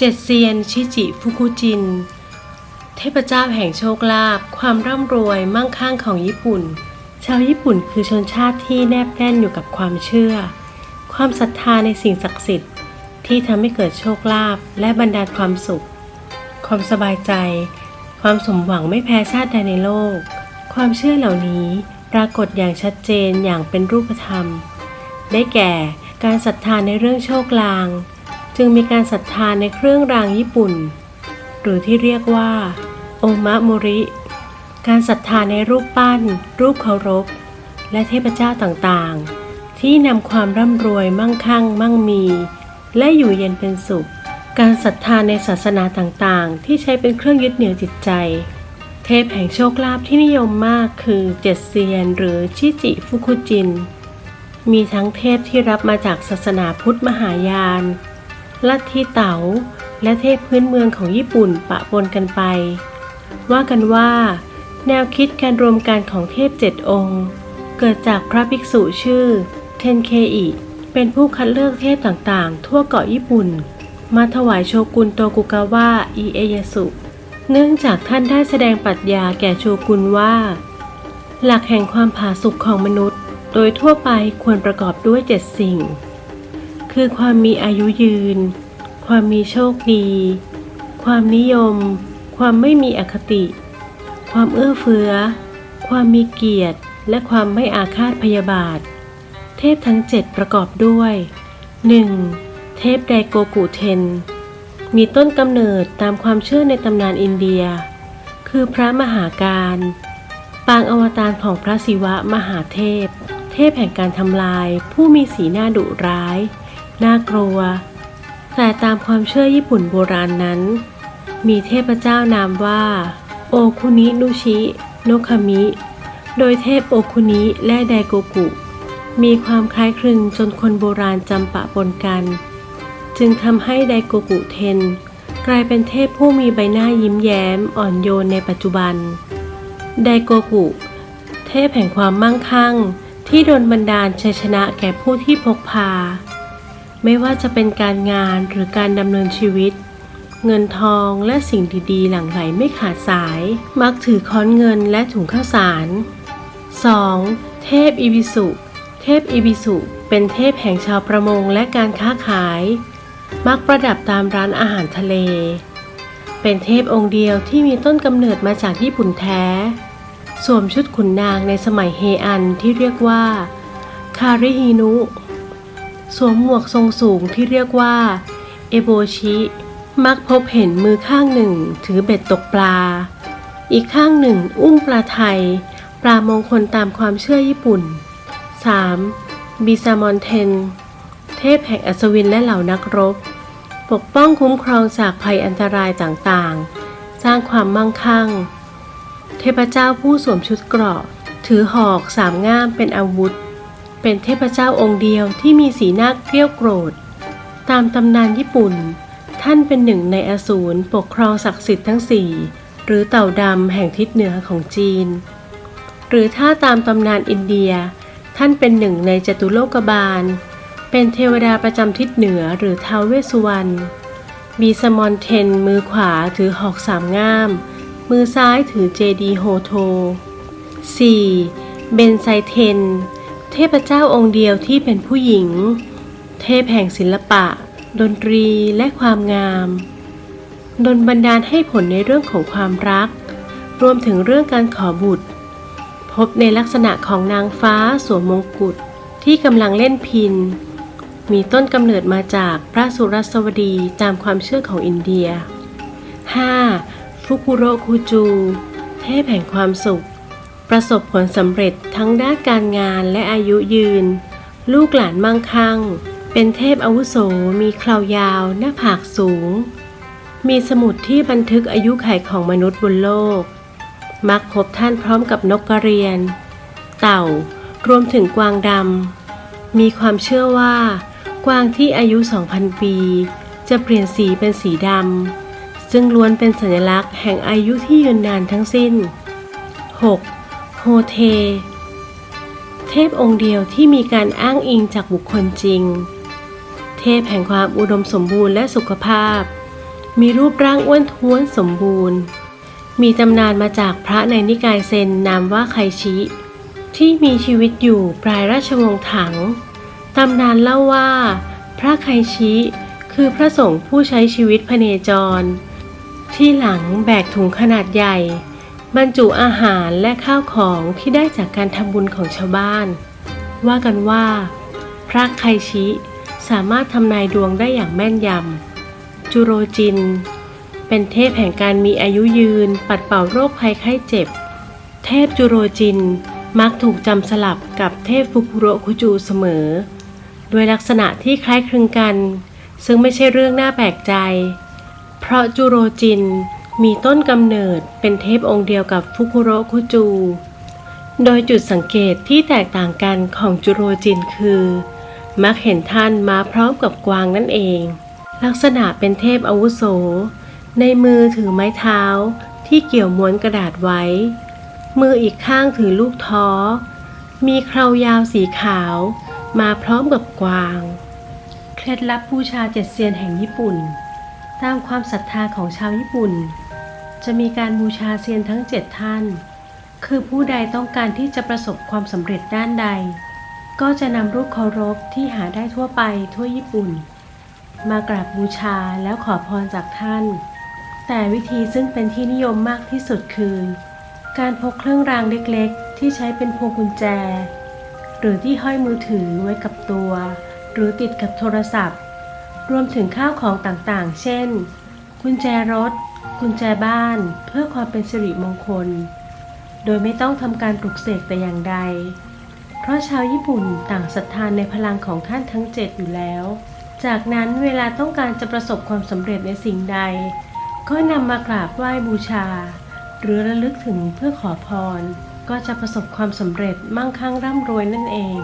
เจ็ดเซียนชิจิฟุคุจิน เทพเจ้าแห่งโชคลาภความร่ำรวยมั่งคั่งของญี่ปุ่น ชาวญี่ปุ่นคือชนชาติที่แนบแน่นอยู่กับความเชื่อ ความศรัทธาในสิ่งศักดิ์สิทธิ์ ที่ทำให้เกิดโชคลาภและบรรดาลความสุข ความสบายใจ ความสมหวังไม่แพ้ชาติใดในโลก ความเชื่อเหล่านี้ปรากฏอย่างชัดเจนอย่างเป็นรูปธรรม ได้แก่การศรัทธาในเรื่องโชคลาง จึงมีการศรัทธาในเครื่องรางญี่ปุ่น หรือที่เรียกว่า โอมะโมริ การศรัทธาในรูปปั้น รูปเคารพ และเทพเจ้าต่างๆ ที่นำความร่ำรวยมั่งคั่ง มั่งมี และอยู่เย็นเป็นสุข การศรัทธาในศาสนาต่างๆ ที่ใช้เป็นเครื่องยึดเหนี่ยวจิตใจ เทพแห่งโชคลาภที่นิยมมากคือเจ็ดเซียน หรือชิจิฟุคุจิน มีทั้งเทพที่รับมาจากศาสนาพุทธมหายาน ลัทธิเต๋าและเทพพื้นเมืองของญี่ปุ่นปะปนกันไป ว่ากันว่า แนวคิดการรวมกันของเทพเจ็ดองค์ เกิดจากพระภิกษุชื่อเทนเคอิเป็นผู้คัดเลือกเทพต่างๆ ทั่วเกาะญี่ปุ่น มาถวายโชกุนโตกุกาวะอิเอยสุ เนื่องจากท่านได้แสดงปรัชญาแก่โชกุนว่า หลักแห่งความผาสุกของมนุษย์ โดยทั่วไปควรประกอบด้วยเจ็ดสิ่ง คือความมีอายุยืน ความมีโชคดี ความนิยม ความไม่มีอคติ ความเอื้อเฟื้อ ความมีเกียรติ และความไม่อาฆาตพยาบาท เทพทั้งเจ็ดประกอบด้วย 1. เทพไดโกกุเทน มีต้นกำเนิดตามความเชื่อในตำนานอินเดีย คือพระมหาการ ปางอวตารของพระศิวะมหาเทพ เทพแห่งการทำลายผู้มีสีหน้าดุร้าย น่ากลัว แต่ตามความเชื่อญี่ปุ่นโบราณนั้น มีเทพเจ้านามว่า โอคุนินุชิโนคามิ โดยเทพโอคุนิและไดโกกุ มีความคล้ายคลึงจนคนโบราณจำปะปนกัน จึงทำให้ไดโกกุเทน กลายเป็นเทพผู้มีใบหน้ายิ้มแย้มอ่อนโยนในปัจจุบัน ไดโกกุ เทพแห่งความมั่งคั่งที่โดนบันดาลชัยชนะแก่ผู้ที่พกพา ไม่ว่าจะเป็นการงานหรือการดำเนินชีวิต เงินทองและสิ่งดีๆ หลั่งไหลไม่ขาดสาย มักถือค้อนเงินและถุงข้าวสาร 2. เทพอิบิสุ เทพอิบิสุเป็นเทพแห่งชาวประมงและการค้าขาย มักประดับตามร้านอาหารทะเล เป็นเทพองค์เดียวที่มีต้นกำเนิดมาจากญี่ปุ่นแท้ สวมชุดขุนนางในสมัยเฮอันที่เรียกว่า คาริฮินุ สวมหมวกทรงสูงที่เรียกว่า เอโบชิ มักพบเห็นมือข้างหนึ่งถือเบ็ดตกปลา อีกข้างหนึ่งอุ้มปลาไทย ปลามงคลตามความเชื่อญี่ปุ่น 3. บิซามอนเทน เทพแห่งอัศวินและเหล่านักรบ ปกป้องคุ้มครองจากภัยอันตรายต่างๆ สร้างความมั่งคั่ง เทพเจ้าผู้สวมชุดเกราะ ถือหอกสามง่ามเป็นอาวุธ เป็นเทพเจ้าองค์เดียวที่มีสีหน้าเกรี้ยวโกรธ ตามตำนานญี่ปุ่น ท่านเป็นหนึ่งในอสูรปกครองศักดิ์สิทธิ์ทั้งสี่หรือเต่าดำแห่งทิศเหนือของจีน หรือถ้าตามตำนานอินเดีย ท่านเป็นหนึ่งในจตุโลกบาล เป็นเทวดาประจำทิศเหนือหรือท้าวเวสุวรรณบีสมอนเทนมือขวาถือหอกสามง่าม มือซ้ายถือเจดีโฮโท 4. เบนไซเทน เทพเจ้าองค์เดียวที่เป็นผู้หญิง เทพแห่งศิลปะ ดนตรีและความงามดนบันดาลให้ผลในเรื่องของความรัก รวมถึงเรื่องการขอบุตร พบในลักษณะของนางฟ้าสวมมงกุฎที่กำลังเล่นพิน มีต้นกำเนิดมาจากพระสุรสวดีตามความเชื่อของอินเดีย 5. ฟุกุโรคุจู เทพแห่งความสุข ประสบผลสำเร็จทั้งด้านการงานและอายุยืน ลูกหลานมั่งคั่ง เป็นเทพอาวุโสมีเคราวยาว หน้าผากสูง มีสมุดที่บันทึกอายุไขของมนุษย์บนโลก มักพบท่านพร้อมกับนกกระเรียน เต่ารวมถึงกวางดำ มีความเชื่อว่า กวางที่อายุ 2,000 ปี จะเปลี่ยนสีเป็นสีดำซึ่งล้วนเป็นสัญลักษณ์แห่งอายุที่ยืนนานทั้งสิ้น 6. โฮเท เทพองค์เดียวที่มีการอ้างอิงจากบุคคลจริง เทพแห่งความอุดมสมบูรณ์และสุขภาพ มีรูปร่างอ้วนท้วนสมบูรณ์ มีตำนานมาจากพระในนิกายเซนนามว่าไคชิ ที่มีชีวิตอยู่ปลายราชวงศ์ถัง ตำนานเล่าว่า พระไคชิคือพระสงฆ์ผู้ใช้ชีวิตพเนจร ที่หลังแบกถุงขนาดใหญ่ บรรจุอาหารและข้าวของที่ได้จากการทำบุญของชาวบ้าน ว่ากันว่า พระไคชิสามารถทำนายดวงได้อย่างแม่นยำ จุโรจิน เป็นเทพแห่งการมีอายุยืน ปัดเป่าโรคภัยไข้เจ็บ เทพจุโรจินมักถูกจำสลับกับเทพฟุกุโรคุจูเสมอโดยลักษณะที่คล้ายคลึงกัน ซึ่งไม่ใช่เรื่องน่าแปลกใจ เพราะจุโรจิน มีต้นกำเนิดเป็นเทพองค์เดียวกับฟุกุโรคุจู โดยจุดสังเกตที่แตกต่างกันของจุโรจินคือ มักเห็นท่านมาพร้อมกับกวางนั่นเอง ลักษณะเป็นเทพอาวุโส ในมือถือไม้เท้าที่เกี่ยวม้วนกระดาษไว้ มืออีกข้างถือลูกท้อ มีเคราวยาวสีขาว มาพร้อมกับกวาง เคล็ดลับบูชาเจ็ดเซียนแห่งญี่ปุ่น ตามความศรัทธาของชาวญี่ปุ่น จะมีการบูชาเซียนทั้งเจ็ดท่าน คือผู้ใดต้องการที่จะประสบความสำเร็จด้านใด ก็จะนำรูปเคารพที่หาได้ทั่วไปทั่วญี่ปุ่น มากราบบูชาแล้วขอพรจากท่าน แต่วิธีซึ่งเป็นที่นิยมมากที่สุดคือ การพกเครื่องรางเล็กๆ ที่ใช้เป็นพวงกุญแจ หรือที่ห้อยมือถือไว้กับตัว หรือติดกับโทรศัพท์ รวมถึงข้าวของต่างๆ เช่น กุญแจรถ กุญแจบ้านเพื่อความเป็นสิริมงคล โดยไม่ต้องทำการปลุกเสกแต่อย่างใด เพราะชาวญี่ปุ่นต่างศรัทธานในพลังของท่านทั้งเจ็ดอยู่แล้ว จากนั้นเวลาต้องการจะประสบความสำเร็จในสิ่งใด ก็นำมากราบไหว้บูชา หรือระลึกถึงเพื่อขอพร ก็จะประสบความสำเร็จมั่งคั่งร่ำรวยนั่นเอง